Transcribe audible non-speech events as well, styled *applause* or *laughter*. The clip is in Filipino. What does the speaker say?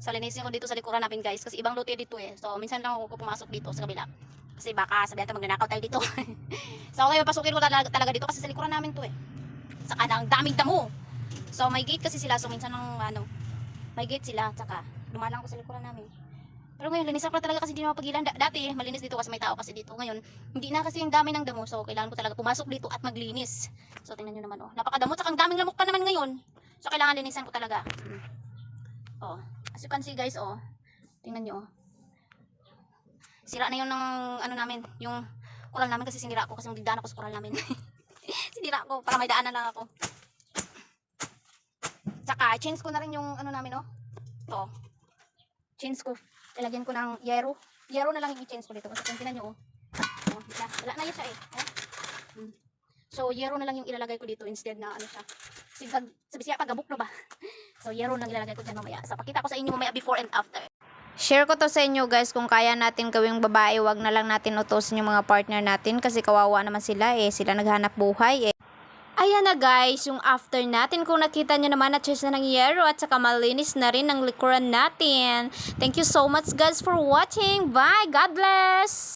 So, linisin ko dito sa likuran namin, guys. Kasi ibang lote dito eh. So, minsan lang ako pumasok dito sa kabila. Kasi baka sabihan tayo magnanakaw tayo dito. *laughs* so, ngayon, pasukin ko talaga, talaga dito kasi sa likuran namin to eh. Saka na, ang daming damo. So, may gate kasi sila. So, minsan lang, ano, may gate sila. Tsaka, dumalang ko sa likuran namin. Pero ngayon, linisan ko na talaga kasi hindi na mapagilan. Da- dati, malinis dito kasi may tao kasi dito. Ngayon, hindi na kasi yung dami ng damo. So, kailangan ko talaga pumasok dito at maglinis. So, tingnan nyo naman, oh. Napakadamo. Tsaka ang daming lamok pa naman ngayon. So, kailangan linisan ko talaga. Hmm. Oh. As you can see, guys, oh. Tingnan nyo, oh. Sira na yun ng, ano namin, yung kural namin kasi sinira ko kasi magdidaan ako sa kural namin. *laughs* sinira ko para may daanan lang ako. Tsaka, change ko na rin yung, ano namin, oh. To. Change ko. Ilagyan ko ng yero. Yero na lang yung i-change ko dito. Kasi kung tinan nyo, oh. oh wala na yun siya, eh. Oh. Hmm. So, yero na lang yung ilalagay ko dito instead na ano siya. Kasi pag, sabi siya, pagabok na ba? *laughs* So, yero lang ilalagay ko dyan mamaya. So, pakita ko sa inyo mamaya before and after. Share ko to sa inyo guys kung kaya natin gawing babae, wag na lang natin utusin yung mga partner natin kasi kawawa naman sila eh, sila naghanap buhay eh. Ayan na guys, yung after natin kung nakita nyo naman na cheers na ng yero at saka malinis na rin ang likuran natin. Thank you so much guys for watching. Bye! God bless!